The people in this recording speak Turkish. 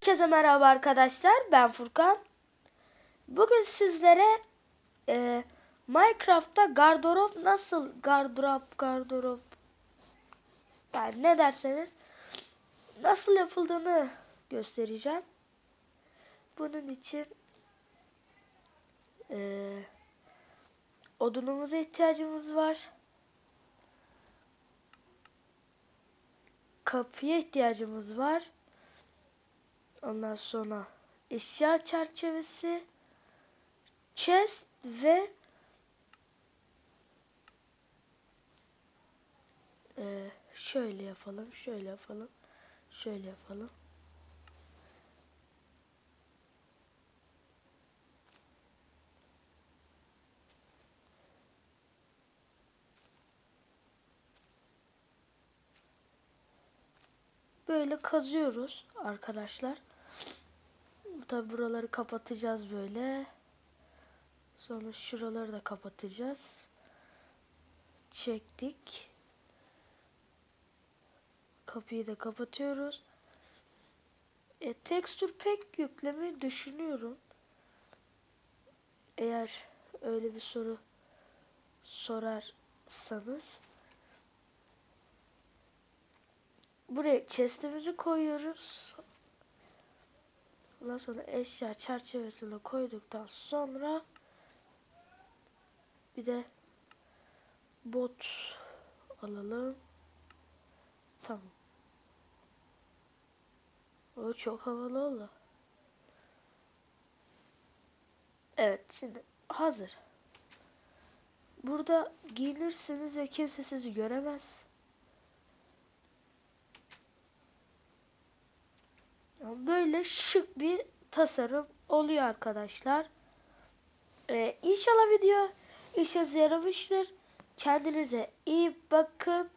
Herkese merhaba arkadaşlar. Ben Furkan. Bugün sizlere e, Minecraft'ta gardırop nasıl gardırop gardırop yani ne derseniz nasıl yapıldığını göstereceğim. Bunun için e, odunumuza ihtiyacımız var. Kapıya ihtiyacımız var. Ondan sonra eşya çerçevesi, chest ve Ee, şöyle yapalım, şöyle yapalım, şöyle yapalım. Böyle kazıyoruz arkadaşlar. Tabi buraları kapatacağız böyle. Sonra şuraları da kapatacağız. Çektik. Kapıyı da kapatıyoruz. E, tekstür pek yüklemeyi düşünüyorum. Eğer öyle bir soru sorarsanız. Buraya chest'imizi koyuyoruz. Ondan sonra eşya çerçevesini koyduktan sonra bir de bot alalım. Tamam. O çok havalı oldu. Evet şimdi hazır. Burada giyinirsiniz ve kimse sizi göremez. Böyle şık bir tasarım oluyor arkadaşlar. Ee, inşallah video işinize yaramıştır. Kendinize iyi bakın.